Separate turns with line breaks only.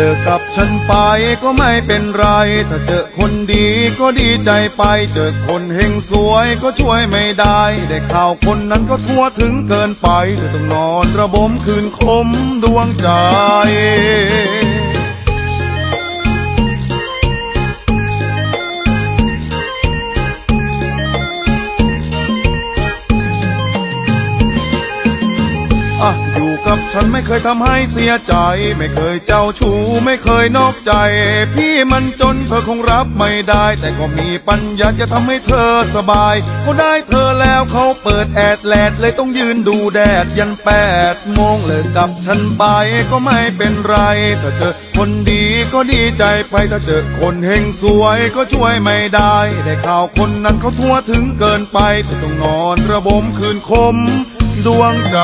เลิกกับฉันไปก็ไม่เป็นไร ถ้าเจอคนดีก็ดีใจไป เจอคนเฮงสวยก็ช่วยไม่ได้ ได้ข่าวคนนั้นก็ทั่วถึงเกินไปเธอต้องนอนระบมคืนคมดวงใจ กับฉันไม่เคยทำให้เสียใจ ไม่เคยเจ้าชู้ไม่เคยนอกใจ พี่มันจนเธอคงรับไม่ได้ แต่ก็มีปัญญาจะทำให้เธอสบาย เขาได้เธอแล้วเขาเปิดแอดแลดเลยต้องยืนดูแดดยันแปดโมงเลิกกับฉันไปก็ไม่เป็นไรถ้าเจอคนดีก็ดีใจไปถ้าเจอคนเฮงสวยก็ช่วยไม่ได้ ได้ข่าวคนนั้นเขาทั่วถึงเกินไปแต่ต้องนอนระบมคืนคม ดวงใจ